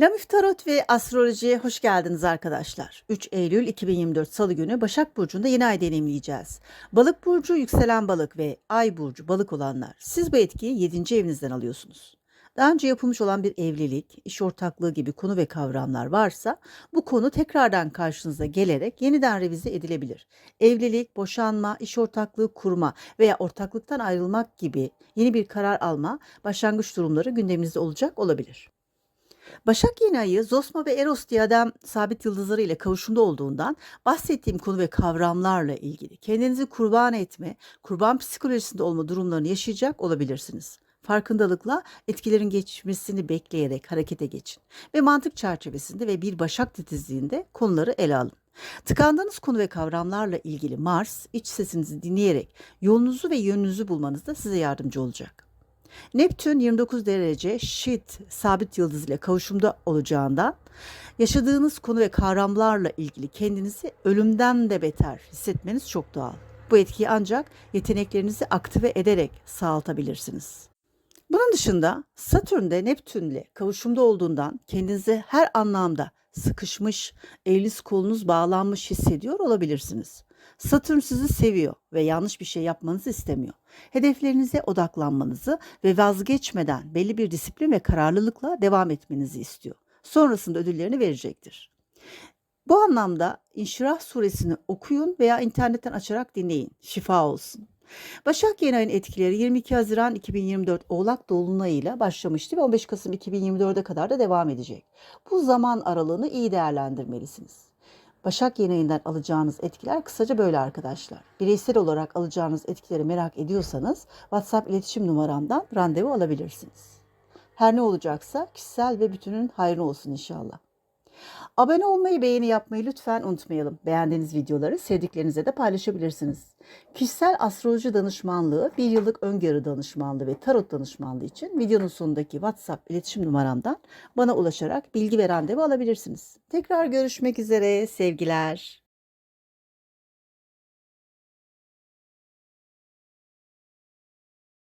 Lamif Tarot ve Astroloji'ye hoş geldiniz arkadaşlar. 3 Eylül 2024 Salı günü Başak Burcu'nda yeni ay deneyimleyeceğiz. Balık Burcu, yükselen balık ve Ay Burcu balık olanlar. Siz bu etkiyi 7. evinizden alıyorsunuz. Daha önce yapılmış olan bir evlilik, iş ortaklığı gibi konu ve kavramlar varsa bu konu tekrardan karşınıza gelerek yeniden revize edilebilir. Evlilik, boşanma, iş ortaklığı kurma veya ortaklıktan ayrılmak gibi yeni bir karar alma, başlangıç durumları gündeminizde olacak olabilir. Başak yeni ayı Zosma ve Eros diye adam sabit yıldızları ile kavuşumda olduğundan bahsettiğim konu ve kavramlarla ilgili kendinizi kurban etme, kurban psikolojisinde olma durumlarını yaşayacak olabilirsiniz. Farkındalıkla etkilerin geçmesini bekleyerek harekete geçin ve mantık çerçevesinde ve bir başak titizliğinde konuları ele alın. Tıkandığınız konu ve kavramlarla ilgili Mars iç sesinizi dinleyerek yolunuzu ve yönünüzü bulmanızda size yardımcı olacak. Neptün 29 derece şit sabit yıldız ile kavuşumda olacağından yaşadığınız konu ve kavramlarla ilgili kendinizi ölümden de beter hissetmeniz çok doğal. Bu etkiyi ancak yeteneklerinizi aktive ederek sağaltabilirsiniz. Dışında Satürn Neptünle kavuşumda olduğundan kendinizi her anlamda sıkışmış, eliniz kolunuz bağlanmış hissediyor olabilirsiniz. Satürn sizi seviyor ve yanlış bir şey yapmanızı istemiyor. Hedeflerinize odaklanmanızı ve vazgeçmeden belli bir disiplin ve kararlılıkla devam etmenizi istiyor. Sonrasında ödüllerini verecektir. Bu anlamda İnşirah suresini okuyun veya internetten açarak dinleyin. Şifa olsun. Başak yeni ayın etkileri 22 Haziran 2024 Oğlak Dolunay'ıyla başlamıştı ve 15 Kasım 2024'e kadar da devam edecek. Bu zaman aralığını iyi değerlendirmelisiniz. Başak yeni ayından alacağınız etkiler kısaca böyle arkadaşlar. Bireysel olarak alacağınız etkileri merak ediyorsanız WhatsApp iletişim numaramdan randevu alabilirsiniz. Her ne olacaksa kişisel ve bütünün hayrına olsun inşallah. Abone olmayı, beğeni yapmayı lütfen unutmayalım. Beğendiğiniz videoları sevdiklerinize de paylaşabilirsiniz. Kişisel astroloji danışmanlığı, bir yıllık öngörü danışmanlığı ve tarot danışmanlığı için videonun sonundaki WhatsApp iletişim numaramdan bana ulaşarak bilgi ve randevu alabilirsiniz. Tekrar görüşmek üzere, sevgiler.